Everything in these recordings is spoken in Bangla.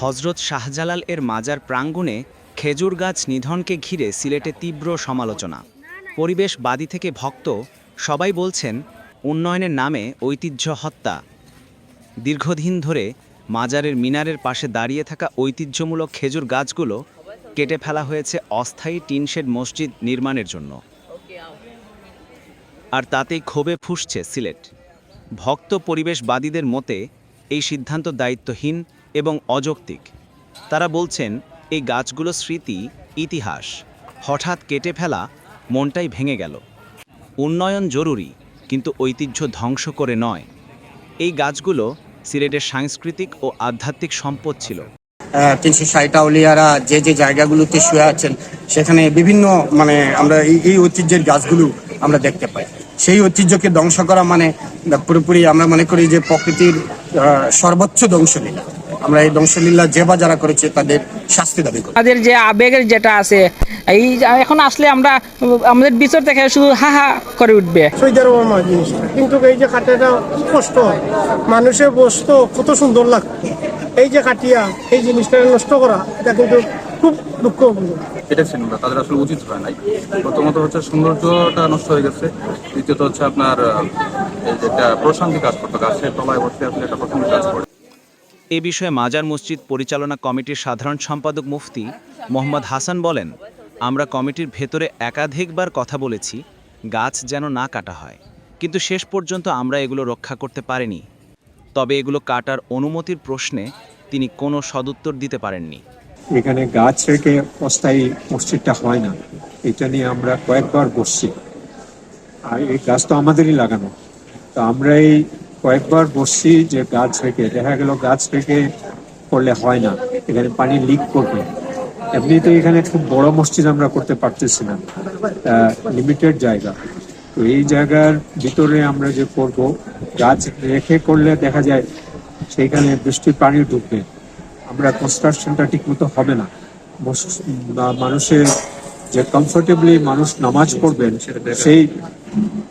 হজরত শাহজালাল এর মাজার প্রাঙ্গণে খেজুর গাছ নিধনকে ঘিরে সিলেটে তীব্র সমালোচনা। পরিবেশবাদী থেকে ভক্ত সবাই বলছেন, উন্নয়নের নামে ঐতিহ্য হত্যা। দীর্ঘদিন ধরে মাজারের মিনারের পাশে দাঁড়িয়ে থাকা ঐতিহ্যমূলক খেজুর গাছগুলো কেটে ফেলা হয়েছে অস্থায়ী টিনশেড মসজিদ নির্মাণের জন্য। আর তাতেই ক্ষোভে ফুসছে সিলেট। ভক্ত পরিবেশবাদীদের মতে এই সিদ্ধান্ত দায়িত্বহীন এবং অযৌক্তিক। তারা বলছেন, এই গাছগুলো স্মৃতি, ইতিহাস। হঠাৎ কেটে ফেলা, মনটাই ভেঙে গেল। উন্নয়ন জরুরি, কিন্তু ঐতিহ্য ধ্বংস করে নয়। এই গাছগুলো সিলেটের সাংস্কৃতিক ও আধ্যাত্মিক সম্পদ ছিল। তিনশো ষাট আউলিয়ারা যে যে জায়গাগুলোতে শুয়ে আছেন, সেখানে বিভিন্ন মানে আমরা এই ঐতিহ্যের গাছগুলো আমরা দেখতে পাই। সেই ঐতিহ্যকে ধ্বংস করা মানে পুরোপুরি আমরা মনে করি যে প্রকৃতির সর্বোচ্চ ধ্বংসলীলা। আমরা এই ধ্বংসলীলা যে বা যারা করেছে তাদের শাস্তি দাবি করি। আমাদের যে আবেগের যেটা আছে এই যে- এখন আসলে আমরা আমাদের বিচার দেখে শুধু হা হা করে উঠবে। কিন্তু এই যে কাটাটা কষ্ট মানুষের বসতো কত সুন্দর লাগতো এই যে কাটিয়া এই জিনিসটা নষ্ট করা এটা কিন্তু খুব দুঃখপূর্ণ এটা ছিল না তাদের আসলে উচিত হয় নাই। প্রথমত হচ্ছে সৌন্দর্যটা নষ্ট হয়ে গেছে। দ্বিতীয়ত হচ্ছে আপনার এই যেটা প্রশান্তি কাজ করতো গাছের তলায় বসে আসলে এটা প্রশান্তি কাজ করে। এ বিষয়ে মাজার মসজিদ পরিচালনা কমিটির সাধারণ সম্পাদক মুফতি মোহাম্মদ হাসান বলেন, আমরা কমিটির ভেতরে একাধিকবার কথা বলেছি, গাছ যেন না কাটা হয়। কিন্তু শেষ পর্যন্ত আমরা এগুলো রক্ষা করতে পারিনি। তবে এগুলো কাটার অনুমতির প্রশ্নে তিনি কোনো সদুত্তর দিতে পারেননি। এখানে গাছ রেখে অস্থায়ী মসজিদটা হয় না। এটা নিয়ে আমরা কয়েকবার বসছি। আর এই গাছ তো আমাদেরই লাগানো। তো আমরা এই কয়েকবার বসছি যে গাছ রেখে দেখা গেল গাছ রেখে করলে হয় না, এখানে পানি লিক করবে। এমনিতে এখানে খুব বড় মসজিদ আমরা করতে পারতেছি না লিমিটেড জায়গা। তো এই জায়গার ভিতরে আমরা যে করব, গাছ রেখে করলে দেখা যায় সেইখানে বৃষ্টির পানি ঢুকবে। আমরা কনস্ট্রাকশনটা ঠিক মতো হবে না। মানুষের যে কমফোর্টেবলি মানুষ নামাজ পড়বেন, সেই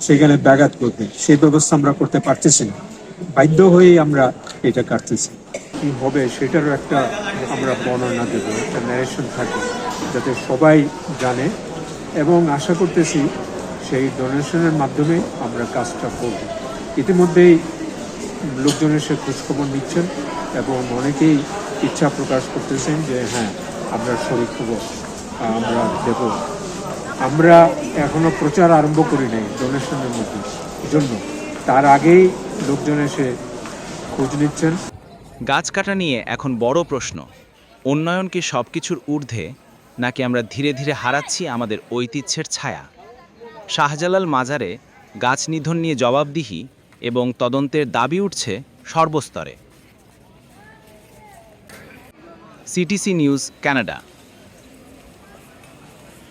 সেখানে ব্যাঘাত করবে সেই ব্যবস্থা আমরা করতে পারতেছি না। বাধ্য হয়েই আমরা এটা কাটতেছি কি হবে সেটারও একটা আমরা বর্ণনা দেবো, একটা ন্যারেশন থাকে যাতে সবাই জানে। এবং আশা করতেছি সেই ডোনেশনের মাধ্যমে আমরা কাজটা করব। ইতিমধ্যেই লোকজন এসে খোঁজখবর নিচ্ছেন এবং অনেকেই ইচ্ছা প্রকাশ করতেছেন যে হ্যাঁ আমরা শরীর হব আমরা দেব। আমরা এখনও প্রচার আরম্ভ করি নাই ডোনেশনের মধ্যে। জন্য। তার আগেই লোকজন এসে খোঁজ নিচ্ছেন। গাছ কাটা নিয়ে এখন বড় প্রশ্ন। উন্নয়ন কি সব কিছুর ঊর্ধ্বে, নাকি আমরা ধীরে ধীরে হারাচ্ছি আমাদের ঐতিহ্যের ছায়া? শাহজালাল মাজারে গাছ নিধন নিয়ে জবাবদিহি এবং তদন্তের দাবি উঠছে সর্বস্তরে। CTC news Canada